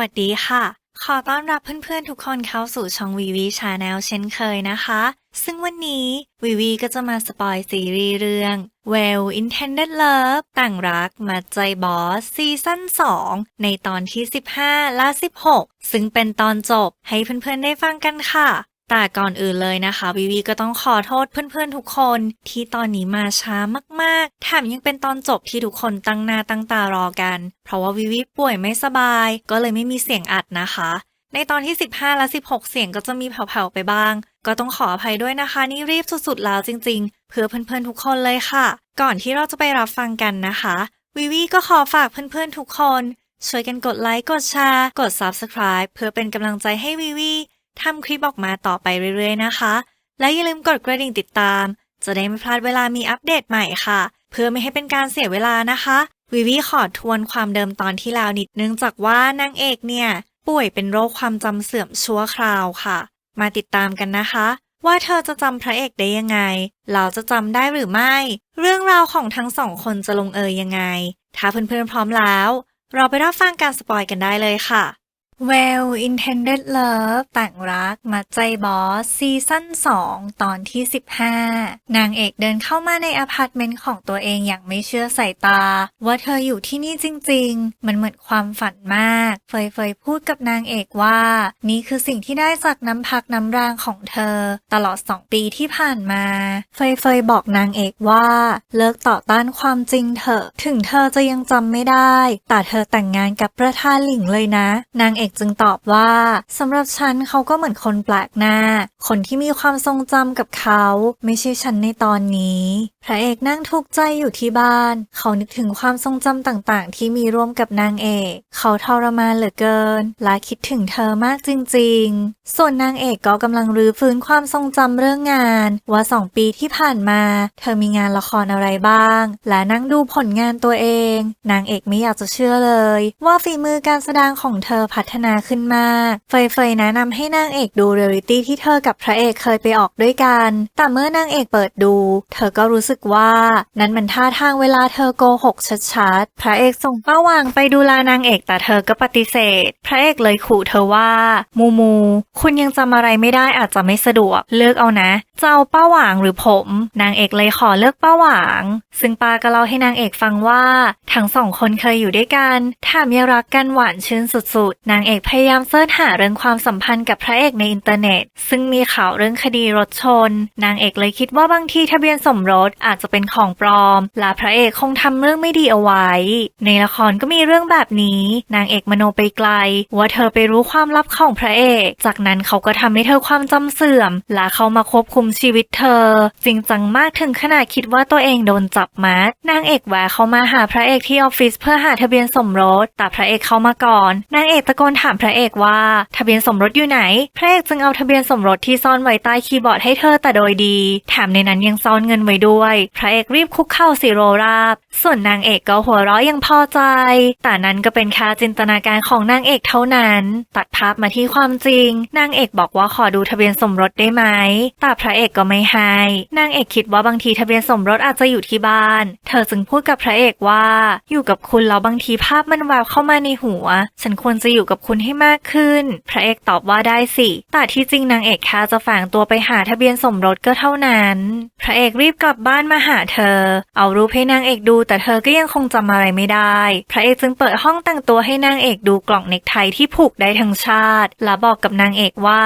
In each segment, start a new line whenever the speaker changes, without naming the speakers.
วัสดีค่ะ ขอต้อนรับเพื่อนๆทุกคนเข้าสู่ช่องวีวีชาแนลเช่นเคยนะคะ ซึ่งวันนี้วีวีก็จะมาสปอยซีรีส์เรื่อง Well Intended Love ต่างรักมาใจบอสซีซั่น2 ในตอนที่ 15 และ 16 ซึ่งเป็นตอนจบให้เพื่อนๆได้ฟังกันค่ะ แต่ก่อนอื่นเลยนะคะวีวีก็ต้องขอโทษเพื่อนๆทุกคนที่ตอนนี้มาช้ามากๆแถมยังเป็นตอนจบที่ทุกคนตั้งหน้าตั้งตารอกัน เพราะว่าวีวีป่วยไม่สบาย ก็เลยไม่มีเสียงอัดนะคะ ในตอนที่ 15 และ 16 เสียงก็จะมีแผ่วๆไปบ้าง ก็ต้องขออภัยด้วยนะคะนี่รีบสุดๆแล้วจริง ๆ เพื่อเพื่อนๆทุกคนเลยค่ะ ก่อนที่เราจะไปรับฟังกันนะคะวีวีก็ขอฝากเพื่อนๆทุกคน ช่วยกันกดไลค์กดแชร์กด Subscribe เพื่อเป็นกำลังใจให้วีวี ทำคลิปออกมาต่อไปเรื่อยๆนะคะ และอย่าลืมกดกระดิ่งติดตาม จะได้ไม่พลาดเวลามีอัปเดตใหม่ค่ะ เพื่อไม่ให้เป็นการเสียเวลานะคะ วิวีขอทวนความเดิมตอนที่แล้วนิดนึงจากว่านางเอกเนี่ย ป่วยเป็นโรคความจำเสื่อมชั่วคราวค่ะ มาติดตามกันนะคะว่าเธอจะจำพระเอกได้ยังไง เราจะจำได้หรือไม่ เรื่องราวของทั้งสองคนจะลงเอยยังไง ถ้าเพื่อนๆพร้อมแล้ว เราไปรับฟังการสปอยกันได้เลยค่ะ Well Intended Love แต่งรักมาใจบอส ซีซั่น 2 ตอนที่ 15 นางเอกเดินเข้ามาในอพาร์ตเมนต์ของตัวเองอย่างไม่เชื่อสายตา ว่าเธออยู่ที่นี่จริง ๆ มันเหมือนความฝันมาก เฟยเฟยพูดกับนางเอกว่า นี่คือสิ่งที่ได้จากน้ำพักน้ำรางของเธอ ตลอด 2 ปีที่ผ่านมา เฟยเฟยบอกนางเอกว่า เลิกต่อต้านความจริงเถอะ ถึงเธอจะยังจำไม่ได้ แต่เธอแต่งงานกับประธานหลิงเลยนะ นางเอกจึงตอบว่าสำหรับฉันเขาก็เหมือนคนแปลกหน้า คนที่มีความทรงจำกับเขา ไม่ใช่ฉันในตอนนี้ พระเอกนั่งทุกข์ใจอยู่ที่บ้าน เขานึกถึงความทรงจำต่างๆ ที่มีร่วมกับนางเอก เขาทรมานเหลือเกิน และคิดถึงเธอมากจริง ๆ ส่วนนางเอกก็กำลังรื้อฟื้นความทรงจำเรื่องงาน ว่าสองปีที่ผ่านมา เธอมีงานละครอะไรบ้าง และนั่งดูผลงานตัวเอง นางเอกไม่อยากจะเชื่อเลย ว่าฝีมือการแสดงของเธอพัฒนาขึ้นมาก เฟยเฟยแนะนำให้นางเอกดูเรียลิตี้ที่เธอกับพระเอกเคยไปออกด้วยกัน แต่เมื่อนางเอกเปิดดู เธอก็รู้สึกว่านั้นมันท่าทางเวลาเธอโกหกชัดๆ พระเอกส่งเป้าหวางไปดูแลนางเอกแต่เธอก็ปฏิเสธ พระเอกเลยขู่เธอว่า มูมู คุณยังจำอะไรไม่ได้อาจจะไม่สะดวก เลือกเอานะจะเอาเป้าหวางหรือผม นางเอกเลยขอเลือกเป้าหวาง ซึ่งปาก็เล่าให้นางเอกฟังว่า ทั้งสองคนเคยอยู่ด้วยกันแถมยังรักกันหวานชื่นสุดๆ นางเอกพยายามเสิร์ชหาเรื่องความสัมพันธ์กับพระเอกในอินเทอร์เน็ต ซึ่งมีข่าวเรื่องคดีรถชน นางเอกเลยคิดว่าบางทีทะเบียนสมรสอาจจะเป็นของปลอม และพระเอกคงทำเรื่องไม่ดีเอาไว้ ในละครก็มีเรื่องแบบนี้ นางเอกมโนไปไกล ว่าเธอไปรู้ความลับของพระเอก จากนั้นเขาก็ทำให้เธอความจำเสื่อม และเขามาควบคุมชีวิตเธอ จริงจังมากถึงขนาดคิดว่าตัวเองโดนจับมัดนางเอกแหวะเขามาหาพระเอกที่ออฟฟิศเพื่อหาทะเบียนสมรส แต่พระเอกเข้ามาก่อน นางเอกตะโกนถามพระเอกว่า ทะเบียนสมรสอยู่ไหน พระเอกจึงเอาทะเบียนสมรสที่ซ่อนไว้ใต้คีย์บอร์ดให้เธอแต่โดยดี แถมในนั้นยังซ่อนเงินไว้ด้วย พระเอกรีบคุกเข่าสิโรราบ ส่วนนางเอกก็หัวเราะยังพอใจ แต่นั้นก็เป็นแค่จินตนาการของนางเอกเท่านั้น ตัดภาพมาที่ความจริง นางเอกบอกว่าขอดูทะเบียนสมรสได้ไหม แต่พระเอกก็ไม่ให้ นางเอกคิดว่าบางทีทะเบียนสมรสอาจจะอยู่ที่บ้าน เธอจึงพูดกับพระเอกว่า อยู่กับคุณแล้วบางทีภาพมันแววเข้ามาในหัว ฉันควรจะอยู่กับคุณให้มากขึ้น พระเอกตอบว่าได้สิ แต่ที่จริงนางเอกแค่จะแฝงตัวไปหาทะเบียนสมรสก็เท่านั้น พระเอกรีบกลับบ้านมาหาเธอ เอารูปให้นางเอกดู แต่เธอก็ยังคงจำอะไรไม่ได้ พระเอกจึงเปิดห้องแต่งตัวให้นางเอกดูกล่องเนกไทที่ผูกได้ทั้งชาติ และบอกกับนางเอกว่า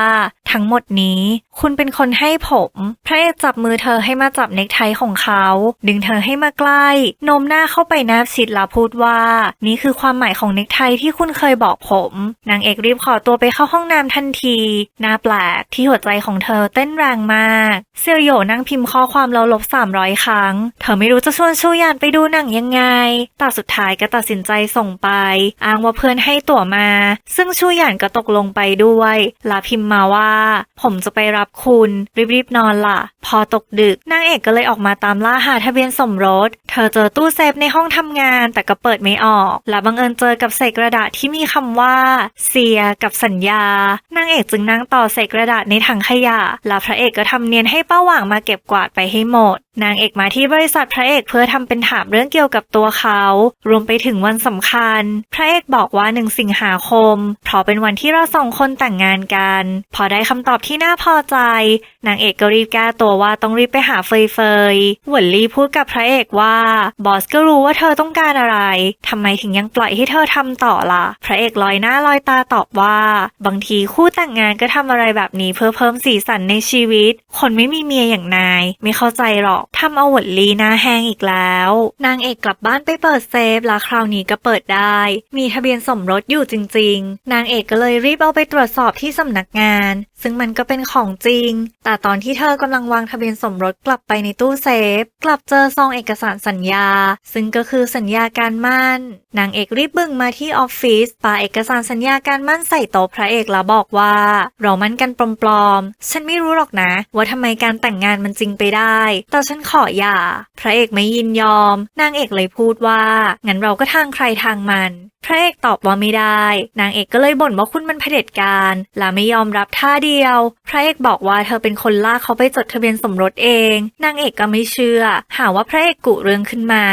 ทั้งหมดนี้ คุณเป็นคนให้ผม พระเอกจับมือเธอให้มาจับเนกไทของเขา ดึงเธอให้มาใกล้โน้มหน้าเข้าไปแนบชิดและพูดว่า นี่คือความหมายของเนกไทที่คุณเคยบอกผมนางเอกรีบขอตัวไปเข้าห้องน้ำทันทีน่าแปลกที่หัวใจของเธอเต้นแรงมากเซียวโยนั่งพิมพ์ข้อความแล้วลบ300 ครั้ง เธอไม่รู้จะชวนชูยานไปดูหนังยังไง แต่สุดท้ายก็ตัดสินใจส่งไป อ้างว่าเพื่อนให้ตั๋วมา ซึ่งชูยานก็ตกลงไปด้วยละพิมพ์มาว่า ผมจะไปรับคุณ รีบๆนอนล่ะ พอตกดึกนางเอกก็เลยออกมาตามล่าหาทะเบียนสมรส เธอเจอตู้เซฟในห้องทำงานแต่ก็เปิดไม่ออก และบังเอิญเจอกับเศษกระดาษที่มีคำว่าเสียกับสัญญานางเอกจึงนั่งต่อใส่กระดาษในถังขยะ และพระเอกก็ทำเนียนให้ป้าหว่างมาเก็บกวาดไปให้หมดนางเอกมาที่บริษัทพระเอกเพื่อทำเป็นถามเรื่องเกี่ยวกับตัวเขา รวมไปถึงวันสำคัญ พระเอกบอกว่าหนึ่งสิงหาคม เพราะเป็นวันที่เราสองคนแต่งงานกัน พอได้คำตอบที่น่าพอใจ นางเอกก็รีบแก้ตัวว่าต้องรีบไปหาเฟยเฟยหวนลี่พูดกับพระเอกว่า บอสก็รู้ว่าเธอต้องการอะไรทำไมถึงยังปล่อยให้เธอทำต่อล่ะ พระเอกลอยหน้าลอยตาตอบว่า บางทีคู่แต่งงานก็ทำอะไรแบบนี้เพื่อเพิ่มสีสันในชีวิต คนไม่มีเมียอย่างนาย ไม่เข้าใจหรอกทำเอาหวนลี่หน้าแห้งอีกแล้ว นางเอกกลับบ้านไปเปิดเซฟแล้วคราวนี้ก็เปิดได้ มีทะเบียนสมรสอยู่จริง ๆ นางเอกก็เลยรีบเอาไปตรวจสอบที่สำนักงาน ซึ่งมันก็เป็นของจริง แต่ตอนที่เธอกำลังวางทะเบียนสมรสกลับไปในตู้เซฟ กลับเจอซองเอกสารสัญญา ซึ่งก็คือสัญญาการมั่น นางเอกรีบบึ่งมาที่ออฟฟิศปาเอกสารสัญญาการมั่นใส่โต๊ะพระเอกแล้วบอกว่า เรามั่นกันปลอมๆ ฉันไม่รู้หรอกนะ ว่าทำไมการแต่งงานมันจริงไปได้ แต่ฉันขออย่า พระเอกไม่ยินยอม นางเอกเลยพูดว่า งั้นเราก็ทางใครทางมัน พระเอกตอบว่าไม่ได้ นางเอกก็เลยบ่นว่าคุณมันเผด็จการและไม่ยอมรับท่าเดียว พระเอกบอกว่าเธอเป็นคนลากเขาไปจดทะเบียนสมรสเอง นางเอกก็ไม่เชื่อ หาว่าพระเอกกุเรื่องขึ้นมา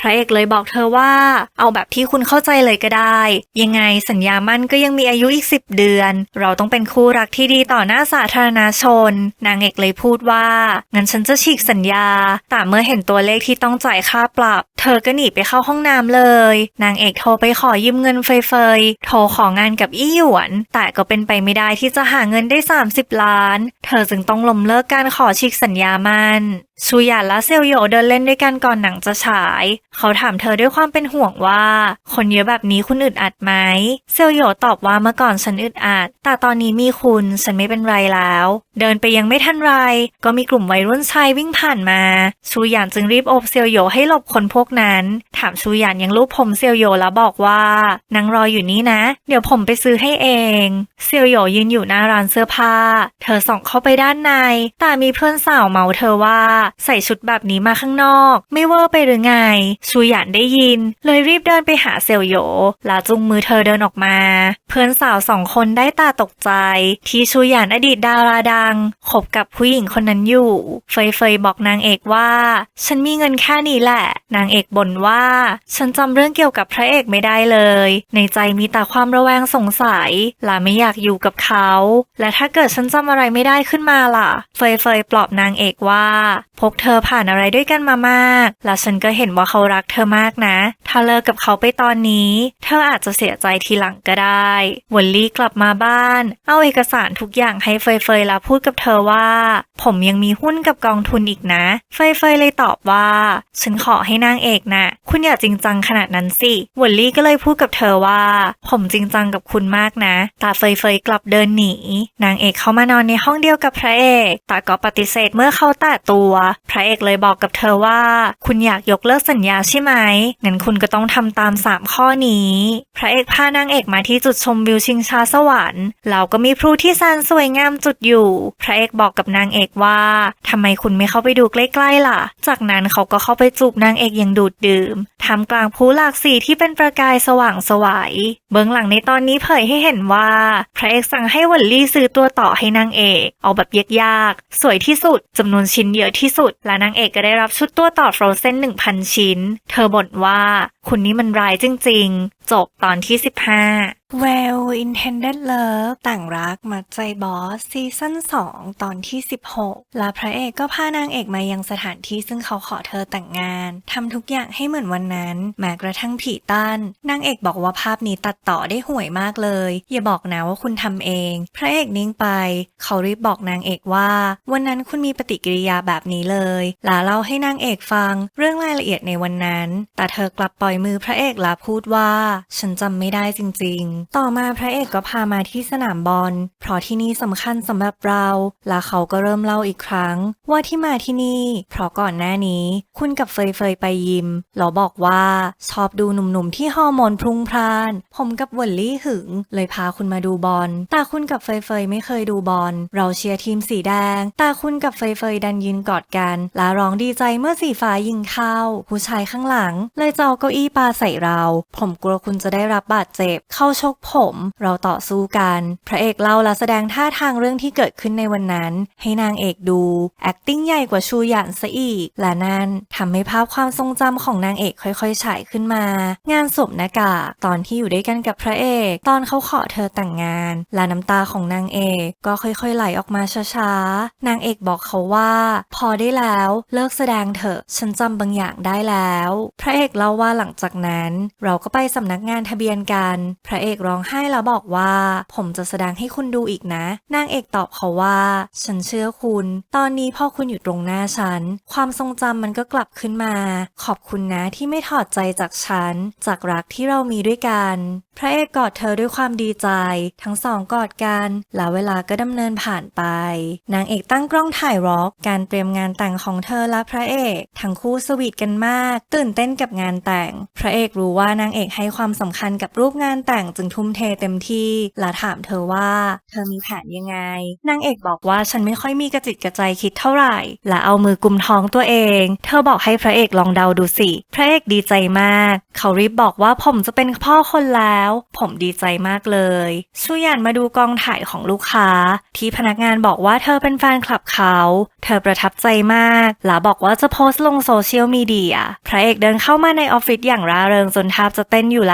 พระเอกเลยบอกเธอว่า เอาแบบที่คุณเข้าใจเลยก็ได้ ยังไงสัญญามั่นก็ยังมีอายุอีกสิบเดือน เราต้องเป็นคู่รักที่ดีต่อหน้าสาธารณชน นางเอกเลยพูดว่างั้นฉันจะฉีกสัญญา แต่เมื่อเห็นตัวเลขที่ต้องจ่ายค่าปรับ เธอก็หนีไปเข้าห้องน้ำเลย นางเอกโทรไปขอยืมเงินเฟยๆ โทรของานกับอี้หยวน แต่ก็เป็นไปไม่ได้ที่จะหาเงินได้ 30 ล้าน เธอจึงต้องล้มเลิกการขอฉีกสัญญามันชูหยานและเซลโยเดินเล่นด้วยกันก่อนหนังจะฉาย เขาถามเธอด้วยความเป็นห่วงว่า คนเยอะแบบนี้คุณอึดอัดไหม เซลโยตอบว่าเมื่อก่อนฉันอึดอัด แต่ตอนนี้มีคุณฉันไม่เป็นไรแล้ว เดินไปยังไม่ทันไร ก็มีกลุ่มวัยรุ่นชายวิ่งผ่านมาชูหยานจึงรีบโอบเซลโยให้หลบคนพวกนั้น ถามชูหยานยังรูปผมเซลโยแล้วบอกว่านั่งรออยู่นี่นะ เดี๋ยวผมไปซื้อให้เอง เซลโยยืนอยู่หน้าร้านเสื้อผ้า เธอส่องเข้าไปด้านใน แต่มีเพื่อนสาวเมาเธอว่าใส่ชุดแบบนี้มาข้างนอก ไม่เวอร์ไปหรือไง ชูหยานได้ยิน เลยรีบเดินไปหาเซลโยแล้วจุงมือเธอเดินออกมา เพื่อนสาวสองคนได้ตาตกใจ ที่ชูหยานอดีตดาราดังคบกับผู้หญิงคนนั้นอยู่ เฟยเฟยบอกนางเอกว่า ฉันมีเงินแค่นี้แหละ นางเอกบ่นว่า ฉันจำเรื่องเกี่ยวกับพระเอกไม่ได้เลย ในใจมีแต่ความระแวงสงสัยและไม่อยากอยู่กับเขา และถ้าเกิดฉันจำอะไรไม่ได้ขึ้นมาล่ะ เฟยเฟยปลอบนางเอกว่าพวกเธอผ่านอะไรด้วยกันมามาก และฉันก็เห็นว่าเขารักเธอมากนะ ถ้าเลิกกับเขาไปตอนนี้ เธออาจจะเสียใจทีหลังก็ได้วอลลี่กลับมาบ้าน เอาเอกสารทุกอย่างให้เฟยเฟยแล้วพูดกับเธอว่า ผมยังมีหุ้นกับกองทุนอีกนะ เฟยเฟยเลยตอบว่า ฉันขอให้นางเอกนะคุณอย่าจริงจังขนาดนั้นสิวอลลี่ก็เลยพูดกับเธอว่า ผมจริงจังกับคุณมากนะแต่เฟยเฟยกลับเดินหนี นางเอกเข้ามานอนในห้องเดียวกับพระเอกแต่ก็ปฏิเสธเมื่อเขาแตะตัวพระเอกเลยบอกกับเธอว่า คุณอยากยกเลิกสัญญาใช่ไหมงั้นคุณก็ต้องทำตามสามข้อนี้ พระเอกพานางเอกมาที่จุดชมวิวชิงชาสวรรค์แล้วก็มีพลุที่แสนสวยงามจุดอยู่ พระเอกบอกกับนางเอกว่าทำไมคุณไม่เข้าไปดูใกล้ๆล่ะ จากนั้นเขาก็เข้าไปจูบนางเอกอย่างดูดดื่มทำกลางพลุหลากสีที่เป็นประกายสว่างสวยัย เบื้องหลังในตอนนี้เผยให้เห็นว่า พระเอกสั่งให้วอลลี่ซื้อตัวต่อให้นางเอก เอาแบบยากๆสวยที่สุดจำนวนชิ้นเยอะที่สุด และนางเอกก็ได้รับชุดตัวต่อฟรอเซน1,000 ชิ้น เธอบ่นว่าคุณนี่มันร้ายจริง ๆจบตอนที่ 15 Well Intended Love ต่างรักมัดใจบอส ซีซั่น 2 ตอนที่ 16 และพระเอกก็พานางเอกมายังสถานที่ซึ่งเขาขอเธอแต่งงานทำทุกอย่างให้เหมือนวันนั้น แม้กระทั่งผีตั้นนางเอกบอกว่าภาพนี้ตัดต่อได้ห่วยมากเลย อย่าบอกนะว่าคุณทำเอง พระเอกนิ่งไป เขารีบบอกนางเอกว่า วันนั้นคุณมีปฏิกิริยาแบบนี้เลยละเล่าให้นางเอกฟัง เรื่องรายละเอียดในวันนั้น แต่เธอกลับปล่อยมือพระเอกละพูดว่าฉันจำไม่ได้จริงๆ ต่อมาพระเอกก็พามาที่สนามบอล เพราะที่นี่สำคัญสำหรับเรา และเขาก็เริ่มเล่าอีกครั้ง ว่าที่มาที่นี่ เพราะก่อนหน้านี้ คุณกับเฟยเฟยไปยิมแล้วบอกว่าชอบดูหนุ่มๆที่ฮอร์โมนพรุ่งพล่าน ผมกับวอลลี่หึง เลยพาคุณมาดูบอล แต่คุณกับเฟยเฟยไม่เคยดูบอล เราเชียร์ทีมสีแดง แต่คุณกับเฟยเฟยดันยืนกอดกัน และร้องดีใจเมื่อสีฟ้ายิงเข้า ผู้ชายข้างหลัง เลยจะเอาเก้าอี้ปาใส่เรา ผมกลัวคุณจะได้รับบาดเจ็บ เข้าชกผม เราต่อสู้กัน พระเอกเล่าและแสดงท่าทางเรื่องที่เกิดขึ้นในวันนั้น ให้นางเอกดู acting ใหญ่กว่าชูหยานซะอีก และนั่นทำให้ภาพความทรงจำของนางเอกค่อยๆฉายขึ้นมา งานศพนากาตอนที่อยู่ด้วยกันกับพระเอก ตอนเขาขอเธอแต่งงาน และน้ำตาของนางเอกก็ค่อยๆไหลออกมาช้าๆ นางเอกบอกเขาว่า พอได้แล้วเลิกแสดงเถอะฉันจำบางอย่างได้แล้ว พระเอกเล่าว่าหลังจากนั้น เราก็ไปสำนักงานทะเบียนกัน พระเอกร้องไห้แล้วบอกว่า ผมจะแสดงให้คุณดูอีกนะ นางเอกตอบเขาว่า ฉันเชื่อคุณ ตอนนี้พอคุณอยู่ตรงหน้าฉัน ความทรงจำมันก็กลับขึ้นมา ขอบคุณนะที่ไม่ถอดใจจากฉัน จากรักที่เรามีด้วยกัน พระเอกกอดเธอด้วยความดีใจ ทั้งสองกอดกัน แล้วเวลาก็ดำเนินผ่านไป นางเอกตั้งกล้องถ่ายร็อก การเตรียมงานแต่งของเธอและพระเอก ทั้งคู่สวีทกันมาก ตื่นเต้นกับงานแต่ง พระเอกรู้ว่านางเอกให้ความสำคัญกับรูปงานแต่งจึงทุ่มเทเต็มที่ และถามเธอว่า เธอมีแผนยังไง นางเอกบอกว่าฉันไม่ค่อยมีกระจิตกระใจคิดเท่าไหร่ และเอามือกุมท้องตัวเอง เธอบอกให้พระเอกลองเดาดูสิ พระเอกดีใจมาก เขารีบบอกว่าผมจะเป็นพ่อคนแล้ว ผมดีใจมากเลยชูยานมาดูกองถ่ายของลูกค้า ที่พนักงานบอกว่าเธอเป็นแฟนคลับเขา เธอประทับใจมากและบอกว่าจะโพสต์ลงโซเชียลมีเดีย พระเอกเดินเข้ามาในออฟฟิศอย่างร่าเริงจนแทบจะเต้นอยู่แล้ว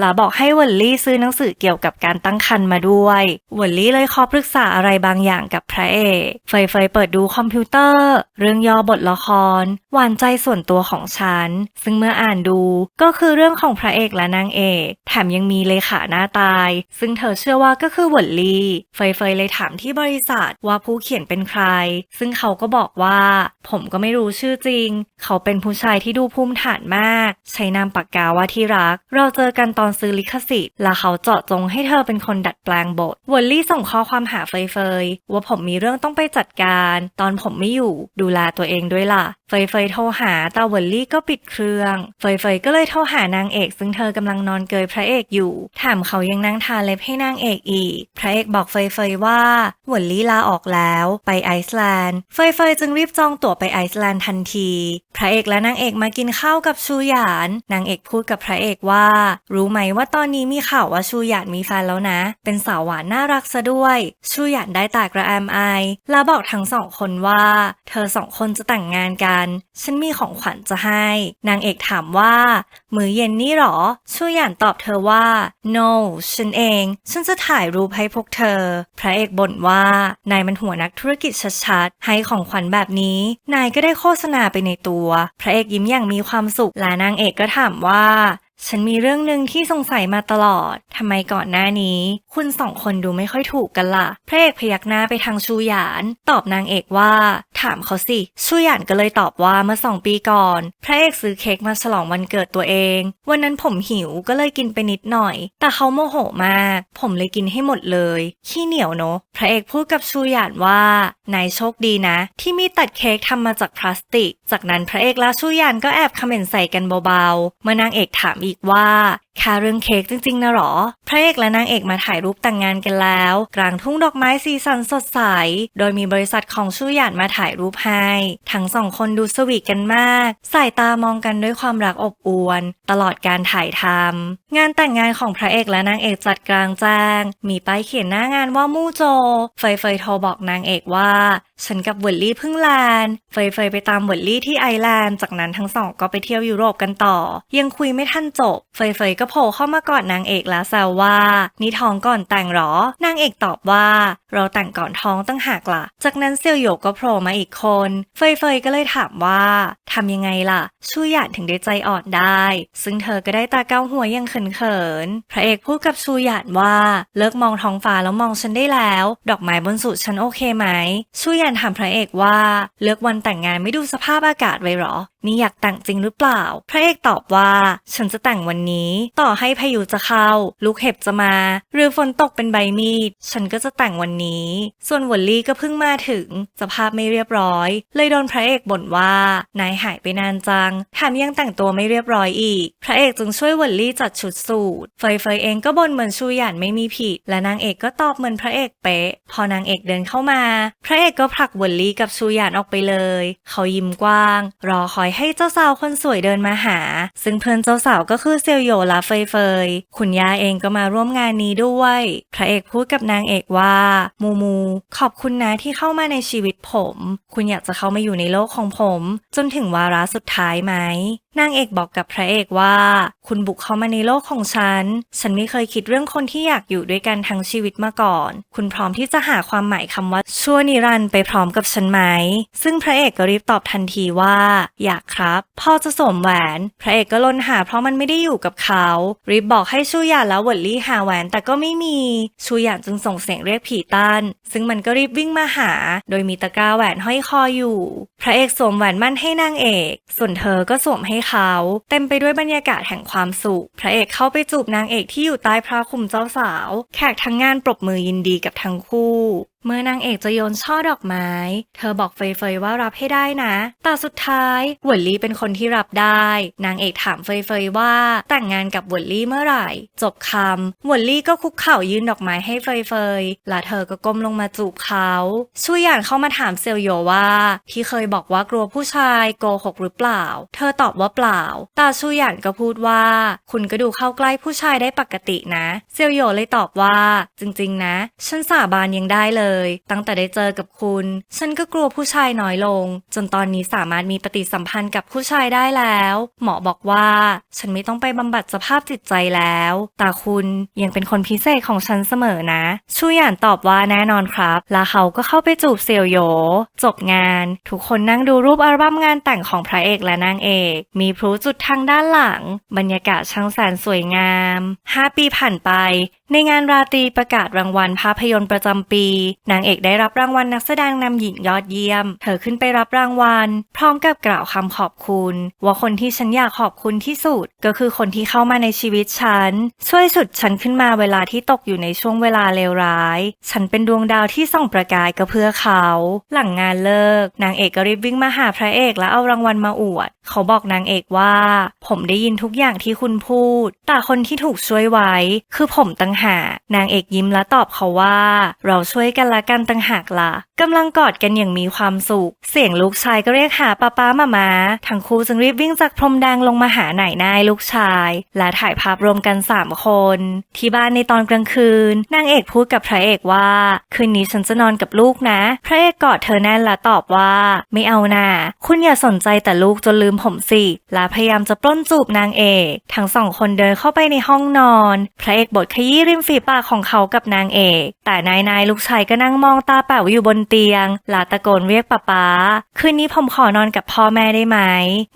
และบอกให้เวลลี่ซื้อหนังสือเกี่ยวกับการตั้งครรภ์มาด้วยเวลลี่เลยขอปรึกษาอะไรบางอย่างกับพระเอกเฟยเฟยเปิดดูคอมพิวเตอร์ เรื่องย่อบทละคร หวานใจส่วนตัวของฉัน ซึ่งเมื่ออ่านดูก็คือเรื่องของพระเอกและนางเอกแถมยังมีเลขาหน้าตาย ซึ่งเธอเชื่อว่าก็คือเวลลี่เฟยเฟยเลยถามที่บริษัทว่าผู้เขียนเป็นใคร ซึ่งเขาก็บอกว่า ผมก็ไม่รู้ชื่อจริง เขาเป็นผู้ชายที่ดูภูมิฐานมาก ใช้นามปากกาว่าที่รัก เราเจอกันตอนซื้อลิขสิทธิ์และเขาเจาะจงให้เธอเป็นคนดัดแปลงบทวอลลี่ส่งข้อความหาเฟยเฟยว่าผมมีเรื่องต้องไปจัดการ ตอนผมไม่อยู่ ดูแลตัวเองด้วยล่ะเฟยเฟยโทรหาแต่วอลลี่ก็ปิดเครื่อง เฟยเฟยก็เลยโทรหานางเอก ซึ่งเธอกำลังนอนเกยพระเอกอยู่ ถามเขายังนั่งทาเล็บให้นางเอกอีก พระเอกบอกเฟยเฟยว่าวอลลี่ลาออกแล้วไปไอซ์แลนด์ เฟยเฟยจึงรีบจองตั๋วไปไอซ์แลนด์ทันที พระเอกและนางเอกมากินข้าวกับชูหยาน นางเอกพูดกับพระเอกว่า รู้ไหมว่าตอนนี้มีข่าวว่าชูหยานมีแฟนแล้วนะ เป็นสาวหวานน่ารักซะด้วย ชูหยานได้ตากระแอมไอแล้วบอกทั้งสองคนว่า เธอสองคนจะแต่งงานกันฉันมีของขวัญจะให้ นางเอกถามว่า มื้อเย็นนี่หรอ ชูหยานตอบเธอว่า no ฉันเอง ฉันจะถ่ายรูปให้พวกเธอ พระเอกบ่นว่า นายมันหัวนักธุรกิจชัดๆ ให้ของขวัญแบบนี้ นายก็ได้โฆษณาไปในตัว พระเอกยิ้มอย่างมีความสุข และนางเอกก็ถามว่าฉันมีเรื่องหนึ่งที่สงสัยมาตลอด ทำไมก่อนหน้านี้ คุณสองคนดูไม่ค่อยถูกกันล่ะ พระเอกพยักหน้าไปทางชูหยาน ตอบนางเอกว่า ถามเขาสิชูหยานก็เลยตอบว่าเมื่อสองปีก่อน พระเอกซื้อเค้กมาฉลองวันเกิดตัวเอง วันนั้นผมหิวก็เลยกินไปนิดหน่อย แต่เขาโมโหมาก ผมเลยกินให้หมดเลย ขี้เหนียวเนอะพระเอกพูดกับชูหยานว่านายโชคดีนะ ที่มีตัดเค้กทำมาจากพลาสติก จากนั้นพระเอกและชูหยานก็แอบคอมเมนต์ใส่กันเบาๆ เมื่อนางเอกถามอีกว่าค่เรื่องเค้กจริงๆนะหรอ พระเอกและนางเอกมาถ่ายรูปแต่งงานกันแล้ว กลางทุ่งดอกไม้สีสันสดใส โดยมีบริษัทของชูหยานมาถ่ายรูปให้ ทั้งสองคนดูสวีทกันมาก สายตามองกันด้วยความรักอบอวลตลอดการถ่ายทำงานแต่งงานของพระเอกและนางเอกจัดกลางแจ้ง มีป้ายเขียนหน้างานว่ามู่โจ เฟยเฟยโทรบอกนางเอกว่า ฉันกับเวลลี่เพิ่งแลนเฟยเฟยไปตามเวลลี่ที่ไอร์แลนด์ จากนั้นทั้งสองก็ไปเที่ยวยุโรปกันต่อ ยังคุยไม่ทันจบ เฟยเฟยก็โผล่เข้ามากอดนางเอกแล้วแซวว่านี่ท้องก่อนแต่งหรอ นางเอกตอบว่า เราแต่งก่อนท้องตั้งหากล่ะ จากนั้นเซียวโยกก็โผล่มาอีกคน เฟยเฟยก็เลยถามว่าทำยังไงล่ะ ชูหยานถึงได้ใจอ่อนได้ ซึ่งเธอก็ได้ตาเก้าหัวยังเขินๆพระเอกพูดกับชูหยานว่า เลิกมองท้องฟ้าแล้วมองฉันได้แล้ว ดอกไม้บนสุดฉันโอเคไหม ชูหยานถามพระเอกว่า เลือกวันแต่งงานไม่ดูสภาพอากาศไว้หรอนี่อยากแต่งจริงหรือเปล่า พระเอกตอบว่า ฉันจะแต่งวันนี้ ต่อให้พายุจะเข้า ลูกเห็บจะมา หรือฝนตกเป็นใบมีด ฉันก็จะแต่งวันนี้ ส่วนวอลลี่ก็เพิ่งมาถึงสภาพไม่เรียบบร้อย เลยโดนพระเอกบ่นว่านายหายไปนานจังแถมยังแต่งตัวไม่เรียบร้อยอีก พระเอกจึงช่วยหวนลี่จัดชุดสูทเฟยเฟยเองก็บ่นเหมือนชูหยันไม่มีผิด และนางเอกก็ตอบเหมือนพระเอกเป๊ะ พอนางเอกเดินเข้ามา พระเอกก็ผลักหวนลี่กับชูหยันออกไปเลย เขายิ้มกว้าง รอคอยให้เจ้าสาวคนสวยเดินมาหา ซึ่งเพื่อนเจ้าสาวก็คือเซียวโยและเฟยเฟยคุณย่าเองก็มาร่วมงานนี้ด้วย พระเอกพูดกับนางเอกว่า มูมู ขอบคุณนะที่เข้ามาในชีวิตผมคุณอยากจะเข้ามาอยู่ในโลกของผม จนถึงวาระสุดท้ายไหม นางเอกบอกกับพระเอกว่า คุณบุกเข้ามาในโลกของฉัน ฉันไม่เคยคิดเรื่องคนที่อยากอยู่ด้วยกันทั้งชีวิตมาก่อน คุณพร้อมที่จะหาความหมายคำว่าชั่วนิรันด์ไปพร้อมกับฉันไหม ซึ่งพระเอกก็รีบตอบทันทีว่า อยากครับ พ่อจะสวมแหวน พระเอกก็ลนหาเพราะมันไม่ได้อยู่กับเขา รีบบอกให้ชูหยานและเวินลี่หาแหวนแต่ก็ไม่มี ชูหยานจึงส่งเสียงเรียกผีตั้นซึ่งมันก็รีบวิ่งมาหา โดยมีตะกร้าแหวนห้อยคออยู่ พระเอกสวมแหวนมั่นให้นางเอก ส่วนเธอก็สวมให้เขา เต็มไปด้วยบรรยากาศแห่งความสุข พระเอกเข้าไปจูบนางเอกที่อยู่ใต้พระคุมเจ้าสาว แขกทั้งงานปรบมือยินดีกับทั้งคู่ เมื่อนางเอกจะโยนช่อดอกไม้ เธอบอกเฟยเฟยว่ารับให้ได้นะ แต่สุดท้ายหวนลี่เป็นคนที่รับได้ นางเอกถามเฟยเฟยว่า แต่งงานกับหวนลี่เมื่อไหร่ จบคำหวนลี่ก็คุกเข่ายื่นดอกไม้ให้เฟยเฟยและเธอก็ก้มลงมาจูบเขาชูหยานเข้ามาถามเซลโยว่าที่เคยบอกว่ากลัวผู้ชายโกหกหรือเปล่า เธอตอบว่าเปล่า ตาชูหยานก็พูดว่า คุณก็ดูเข้าใกล้ผู้ชายได้ปกตินะ เซลโยเลยตอบว่า จริง ๆ นะ ฉันสาบานยังได้เลยตั้งแต่ได้เจอกับคุณ ฉันก็กลัวผู้ชายน้อยลง จนตอนนี้สามารถมีปฏิสัมพันธ์กับผู้ชายได้แล้ว หมอบอกว่า ฉันไม่ต้องไปบำบัดสภาพจิตใจแล้ว แต่คุณยังเป็นคนพิเศษของฉันเสมอนะ ชูหยานตอบว่าแน่นอนครับ แล้วเขาก็เข้าไปจูบเซียวโย จบงาน ทุกคนนั่งดูรูปอัลบั้มงานแต่งของพระเอกและนางเอก มีพลุจุดทางด้านหลัง บรรยากาศช่างแสนสวยงาม 5 ปีผ่านไปในงานราตรีประกาศรางวัลภาพยนตร์ประจำปี นางเอกได้รับรางวัลนักแสดงนำหญิงยอดเยี่ยม เธอขึ้นไปรับรางวัล พร้อมกับกล่าวคำขอบคุณ ว่าคนที่ฉันอยากขอบคุณที่สุด ก็คือคนที่เข้ามาในชีวิตฉัน ช่วยสุดฉันขึ้นมาเวลาที่ตกอยู่ในช่วงเวลาเลวร้าย ฉันเป็นดวงดาวที่ส่องประกายก็เพื่อเขา หลังงานเลิก นางเอกก็รีบวิ่งมาหาพระเอกแล้วเอารางวัลมาอวด เขาบอกนางเอกว่า ผมได้ยินทุกอย่างที่คุณพูด แต่คนที่ถูกช่วยไว้ คือผมตั้งหากนางเอกยิ้มและตอบเขาว่า เราช่วยกันละกันตั้งหากละกำลังกอดกันอย่างมีความสุข เสียงลูกชายก็เรียกหาป้าป้ามามาทั้งคู่จึงรีบวิ่งจากพรมแดงลงมาหาไหนนายลูกชาย และถ่ายภาพรวมกันสามคน ที่บ้านในตอนกลางคืน นางเอกพูดกับพระเอกว่า คืนนี้ฉันจะนอนกับลูกนะ พระเอกกอดเธอแน่นและตอบว่า ไม่เอาน่ะคุณอย่าสนใจแต่ลูกจนลืมผมสิและพยายามจะปล้นจูบนางเอก ทั้งสองคนเดินเข้าไปในห้องนอน พระเอกบทขยี้ริมฝีปากของเขากับนางเอก แต่นายนายลูกชายก็นั่งมองตาแป๋วอยู่บนเตียงละตะโกนเรียกป้าป๊าคืนนี้ผมขอนอนกับพ่อแม่ได้ไหม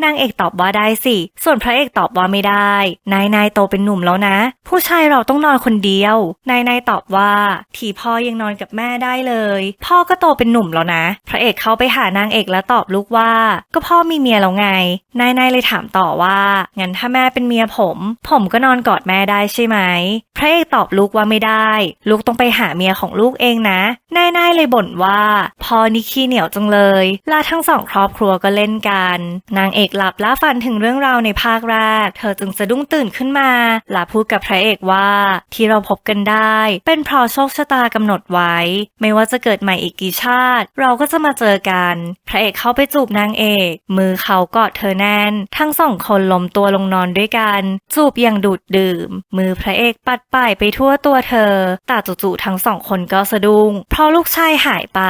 นางเอกตอบว่าได้สิ ส่วนพระเอกตอบว่าไม่ได้ นายนายโตเป็นหนุ่มแล้วนะ ผู้ชายเราต้องนอนคนเดียว นายนายตอบว่า ที่พ่อยังนอนกับแม่ได้เลย พ่อก็โตเป็นหนุ่มแล้วนะ พระเอกเข้าไปหานางเอกและตอบลูกว่า ก็พ่อมีเมียแล้วไง นายนายเลยถามต่อว่างั้นถ้าแม่เป็นเมียผม ผมก็นอนกอดแม่ได้ใช่ไหม พระเอกตอบลูกว่าไม่ได้ ลูกต้องไปหาเมียของลูกเองนะนายนายเลยบ่นว่าพอนี่ขี้เหนียวจังเลยลาทั้งสองครอบครัวก็เล่นกัน นางเอกหลับและฝันถึงเรื่องราวในภาคแรก เธอจึงสะดุ้งตื่นขึ้นมาละพูดกับพระเอกว่า ที่เราพบกันได้ เป็นเพราะโชคชะตากำหนดไว้ ไม่ว่าจะเกิดใหม่อีกกี่ชาติ เราก็จะมาเจอกัน พระเอกเข้าไปจูบนางเอก มือเขากอดเธอแน่น ทั้งสองคนล้มตัวลงนอนด้วยกัน จูบอย่างดูดดื่ม มือพระเอกปัดป่ายไปทั่วตัวเธอแต่จู่ๆทั้งสองคนก็สะดุ้งเพราะลูกชายหายไป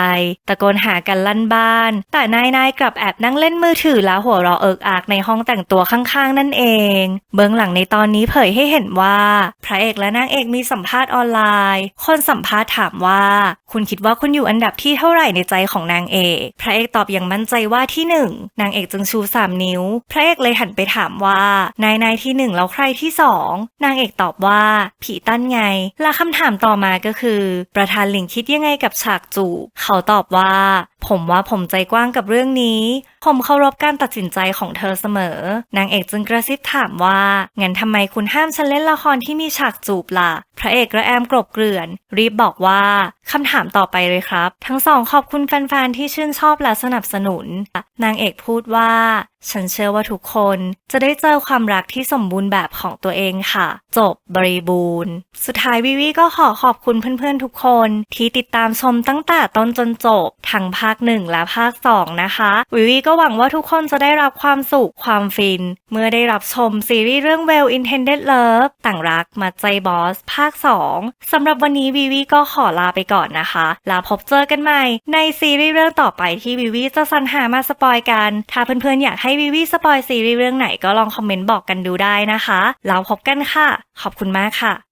ตะโกนหากันลั่นบ้าน แต่นายนายกลับแอบนั่งเล่นมือถือแล้วหัวเราะเอิกอักในห้องแต่งตัวข้างๆ นั่นเอง เบื้องหลังในตอนนี้เผยให้เห็นว่า พระเอกและนางเอกมีสัมภาษณ์ออนไลน์ คนสัมภาษณ์ถามว่า คุณคิดว่าคุณอยู่อันดับที่เท่าไหร่ในใจของนางเอก พระเอกตอบอย่างมั่นใจว่าที่หนึ่งนางเอกจึงชูสามนิ้ว พระเอกเลยหันไปถามว่านายนายที่หนึ่งแล้วใครที่สองนางเอกตอบว่า ผีตั้นไง และคำถามต่อมาก็คือ ประธานหลิงคิดยังไงกับฉากจูบเขาตอบว่า ผมว่าผมใจกว้างกับเรื่องนี้ ผมเคารพการตัดสินใจของเธอเสมอ นางเอกจึงกระซิบถามว่า งั้นทำไมคุณห้ามฉันเล่นละครที่มีฉากจูบล่ะ พระเอกระแอมกรบเกลื่อน รีบบอกว่าคำถามต่อไปเลยครับ ทั้งสองขอบคุณแฟนๆที่ชื่นชอบและสนับสนุน นางเอกพูดว่า ฉันเชื่อว่าทุกคนจะได้เจอความรักที่สมบูรณ์แบบของตัวเองค่ะ จบบริบูรณ์ สุดท้ายวิวีก็ขอขอบคุณเพื่อนๆทุกคน ที่ติดตามชมตั้งแต่ต้นจนจบทั้งภาาคหนึ่งและภาคสองนะคะ วิวีก็หวังว่าทุกคนจะได้รับความสุขความฟิน เมื่อได้รับชมซีรีส์เรื่อง Well Intended Love ต่างรักมาใจบอส ภาค 2สำหรับวันนี้วิวีก็ขอลาไปก่อนนะคะแล้วพบเจอกันใหม่ ในซีรีส์เรื่องต่อไปที่วิวีจะสรรหามาสปอยกัน ถ้าเพื่อนๆอยากให้วิวีสปอยซีรีส์เรื่องไหนก็ลองคอมเมนต์บอกกันดูได้นะคะแล้วพบกันค่ะ ขอบคุณมากค่ะ